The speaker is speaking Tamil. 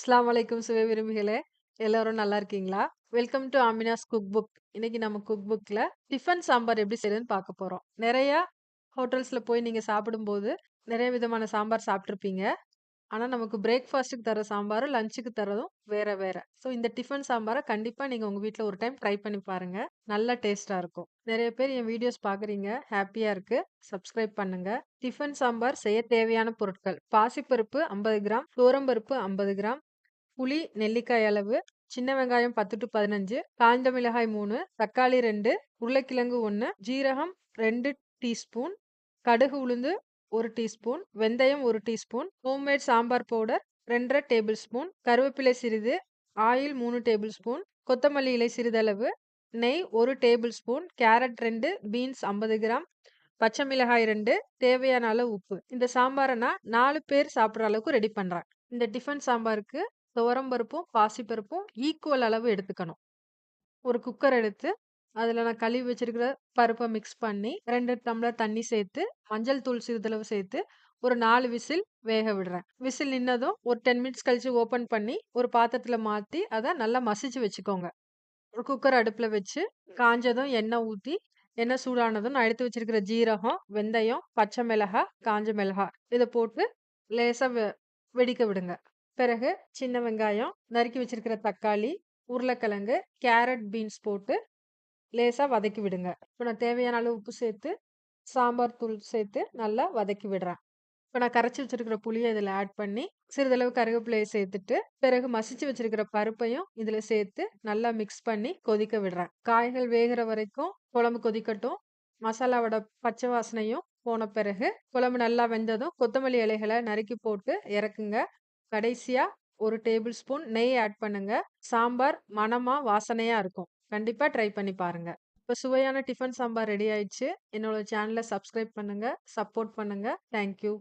அஸ்லாம் அலைக்கும் சுவை விரும்பிகளே! எல்லாரும் நல்லா இருக்கீங்களா? Welcome to Amina's cook book. இன்னைக்கு நம்ம குக் புக்கில் டிஃபன் சாம்பார் எப்படி செய்யுதுன்னு பார்க்க போகிறோம் நிறையா ஹோட்டல்ஸில் போய் நீங்கள் சாப்பிடும்போது, நிறைய விதமான சாம்பார் சாப்பிட்ருப்பீங்க ஆனால் நமக்கு பிரேக்ஃபாஸ்ட்டுக்கு தர சாம்பாரும், லஞ்சுக்கு தரதும் வேற வேற. ஸோ, இந்த டிஃபன் சாம்பாரை கண்டிப்பாக நீங்கள் உங்கள் வீட்டில் ஒரு டைம் ட்ரை பண்ணி பாருங்கள் நல்ல டேஸ்ட்டாக இருக்கும். நிறைய பேர் என் வீடியோஸ் பார்க்குறீங்க. ஹாப்பியாக இருக்குது சப்ஸ்கிரைப் பண்ணுங்கள் டிஃபன் சாம்பார் செய்ய தேவையான பொருட்கள்: பாசிப்பருப்பு 50 கிராம், துவரம்பருப்பு 50 கிராம், புளி நெல்லிக்காய் அளவு, சின்ன வெங்காயம் பத்து டு பதினஞ்சு காய்ந்த மிளகாய் மூணு தக்காளி ரெண்டு உருளைக்கிழங்கு ஒன்று ஜீரகம் ரெண்டு டீஸ்பூன், கடுகு உளுந்து ஒரு டீஸ்பூன், வெந்தயம் ஒரு teaspoon, homemade sambar powder 2 1/2 tablespoon, கருவேப்பிலை சிறிது, ஆயில் மூணு டேபிள் ஸ்பூன், கொத்தமல்லி இலை சிறிதளவு, நெய் ஒரு டேபிள் ஸ்பூன், கேரட் ரெண்டு பீன்ஸ் 50 கிராம், பச்சை மிளகாய் ரெண்டு தேவையான அளவு உப்பு. இந்த சாம்பாரை நான் நாலு பேர் சாப்பிட்ற அளவுக்கு ரெடி பண்ணுறேன் இந்த டிஃபன் சாம்பாருக்கு துவரம்பருப்பும், பாசிப்பருப்பும் ஈக்குவல் அளவு எடுத்துக்கணும். ஒரு குக்கர் எடுத்து, அதில் நான் கழுவி வச்சிருக்கிற பருப்பை மிக்ஸ் பண்ணி, ரெண்டு டம்ளர் தண்ணி சேர்த்து, மஞ்சள் தூள் சிறிதளவு சேர்த்து, ஒரு நாலு விசில் வேக விடுறேன். விசில் நின்னதும் ஒரு 10 மினிட்ஸ் கழித்து ஓப்பன் பண்ணி, ஒரு பாத்திரத்தில் மாற்றி அதை நல்லா மசிச்சு வச்சுக்கோங்க. ஒரு குக்கர் அடுப்பில் வச்சு, காஞ்சதும் எண்ணெய் ஊற்றி எண்ணெய் சூடானதும் நான் எடுத்து வச்சிருக்கிற ஜீரகம், வெந்தயம், பச்சை மிளகாய், காஞ்ச மிளகாய் இதை போட்டு லேசாக வெ வெடிக்க விடுங்க. பிறகு சின்ன வெங்காயம், நறுக்கி வச்சிருக்கிற தக்காளி, உருளைக்கிழங்கு, கேரட், பீன்ஸ் போட்டு லேசாக வதக்கி விடுங்க. இப்போ நான் தேவையான அளவு உப்பு சேர்த்து, சாம்பார் தூள் சேர்த்து நல்லா வதக்கி விடுறேன். இப்போ நான் கரைச்சி வச்சிருக்கிற புளியை இதில் ஆட் பண்ணி, சிறிதளவு கருவேப்பிலையை சேர்த்துட்டு, பிறகு மசிச்சு வச்சிருக்கிற பருப்பையும் இதில் சேர்த்து நல்லா மிக்ஸ் பண்ணி கொதிக்க விடுறேன். காய்கள் வேகிற வரைக்கும் குழம்பு கொதிக்கட்டும். மசாலாவோட பச்சை வாசனையும் போன பிறகு, குழம்பு நல்லா வெந்ததும் கொத்தமல்லி இலைகளை நறுக்கி போட்டு இறக்குங்க. கடைசியா ஒரு டேபிள் ஸ்பூன் நெய் ஆட் பண்ணுங்க. சாம்பார் மணமா, வாசனையா இருக்கும். கண்டிப்பா ட்ரை பண்ணி பாருங்க. இப்ப சுவையான டிஃபன் சாம்பார் ரெடி ஆயிடுச்சு. என்னோட சேனலை சப்ஸ்கிரைப் பண்ணுங்க, சப்போர்ட் பண்ணுங்க. Thank you.